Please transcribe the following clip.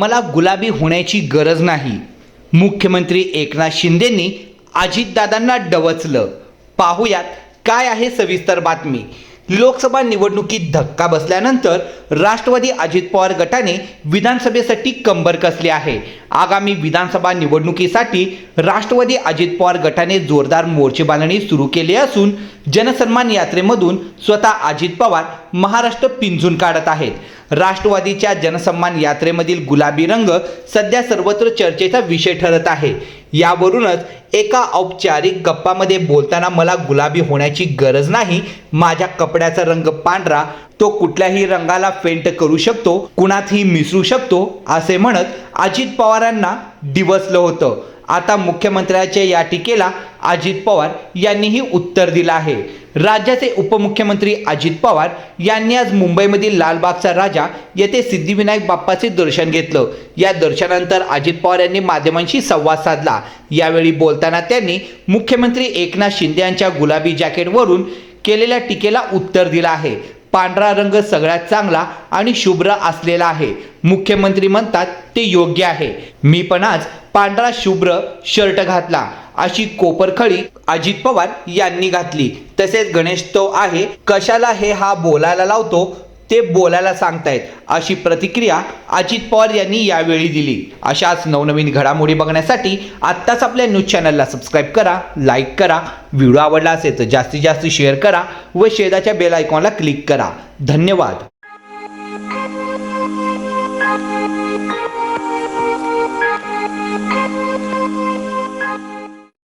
मला गुलाबी होण्याची गरज नाही. मुख्यमंत्री एकनाथ शिंदेंनी अजितदादांना डवचलं. पाहुयात काय आहे सविस्तर बातमी. लोकसभा निवडणुकीत धक्का बसल्यानंतर राष्ट्रवादी अजित पवार गटाने विधानसभेसाठी कंबर कसली आहे? आगामी विधानसभा निवडणुकीसाठी राष्ट्रवादी अजित पवार गटाने जोरदार मोर्चे बांधणी सुरू केली असून जनसन्मान यात्रेमधून स्वतः अजित पवार महाराष्ट्र पिंजून काढत आहेत. राष्ट्रवादीच्या जनसन्मान यात्रेमधील गुलाबी रंग सध्या सर्वत्र चर्चेचा विषय ठरत आहे. यावरूनच एका औपचारिक गप्पामध्ये बोलताना मला गुलाबी होण्याची गरज नाही. माझ्या कपड्याचा रंग पांढरा तो कुठल्याही रंगाला फेंट करू शकतो कुणातही मिसळू शकतो असे म्हणत अजित पवारांना डिवसलं होतं. आता मुख्यमंत्र्याच्या या टीकेला अजित पवार यांनीही उत्तर दिलं आहे. राज्याचे उपमुख्यमंत्री अजित पवार यांनी आज मुंबईमधील लालबागचा राजा येथे सिद्धिविनायक बाप्पाचे दर्शन घेतलं. या दर्शनानंतर अजित पवार यांनी माध्यमांशी संवाद साधला. यावेळी बोलताना त्यांनी मुख्यमंत्री एकनाथ शिंदे यांच्या गुलाबी जॅकेटवरून केलेल्या टीकेला उत्तर दिलं आहे. पांढरा रंग सगळ्यात चांगला आणि शुभ्र असलेला आहे. मुख्यमंत्री म्हणतात ते योग्य आहे. मी पण आज पांढरा शुभ्र शर्ट घातला. अशी कोपरखळी अजित पवार यांनी घातली. तसेच गणेशोत्सव आहे. कशाला हे हा बोलायला लावतो? ते बोलायला सांगतायत. अशी प्रतिक्रिया अजित पवार यांनी यावेळी दिली. अशाच नवनवीन घडामोडी बघण्यासाठी आत्ताच आपल्या न्यूज चॅनलला सबस्क्राईब करा लाईक करा व्हिडिओ आवडला असेल तर जास्तीत जास्त शेअर करा व शेजाच्या बेल आयकॉनला क्लिक करा. धन्यवाद.